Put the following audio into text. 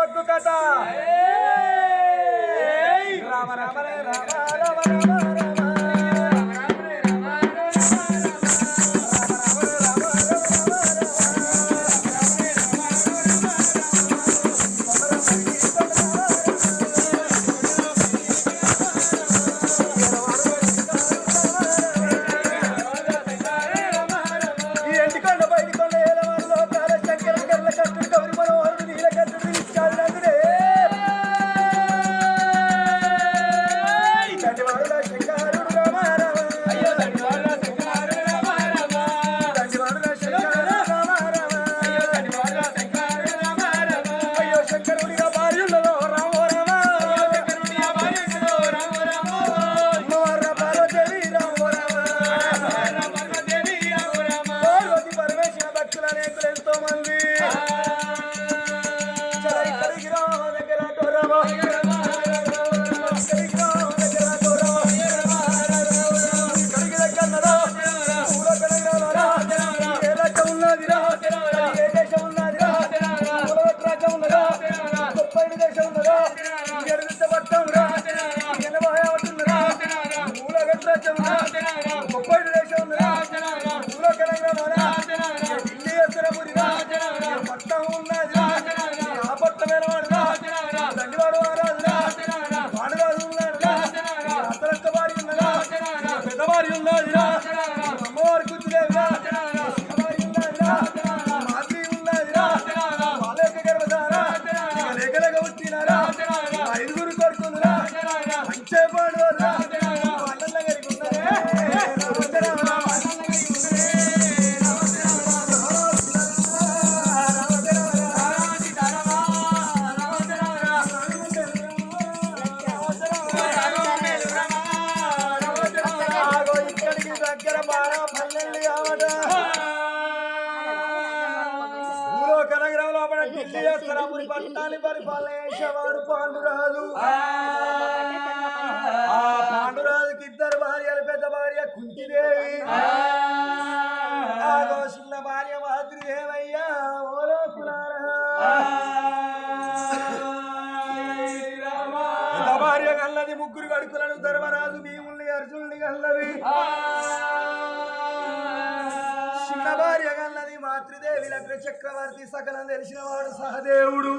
ఒడ్డు కథ రామ రామ రామ రామ రామ. ఉన్నదా? ముప్పై ఐదు దేశం ఉన్నదా? ఎరుగుతపట్టం ఎనభై ఒకటి ఉన్నదా? మూలగట్ రాజ్యం ముప్పై ఐదు దేశం ఉన్నదా? మూల తెలంగాణ ఢిల్లీ ఎత్తరపురి పట్టం ఉన్నది ఆ పట్టమైన వాడు దండివాడు వారాజు వాడరాజు ఉన్నాడు అతలంత వారి ఉన్నదా పెద్దవారి ఉన్నది ఐదుగురు కొడుకులు ఢిల్లీ పరిపాలన చేసేవాడు పాండురాజు. ఆ పాండురాజుకి ఇద్దరు భార్యలు పెద్ద భార్య కుంతిదేవి. ఆగో చిన్న భార్య మాతృదేవయ్యా ఓలో పెద్ద భార్య కల్లది ముగ్గురు కడుకులను ధర్మరాజు భీముల్ని భార్య కల్లది మాతృదేవి లగ్న చక్రవర్తి సకలం తెలిసిన వాడు సహదేవుడు.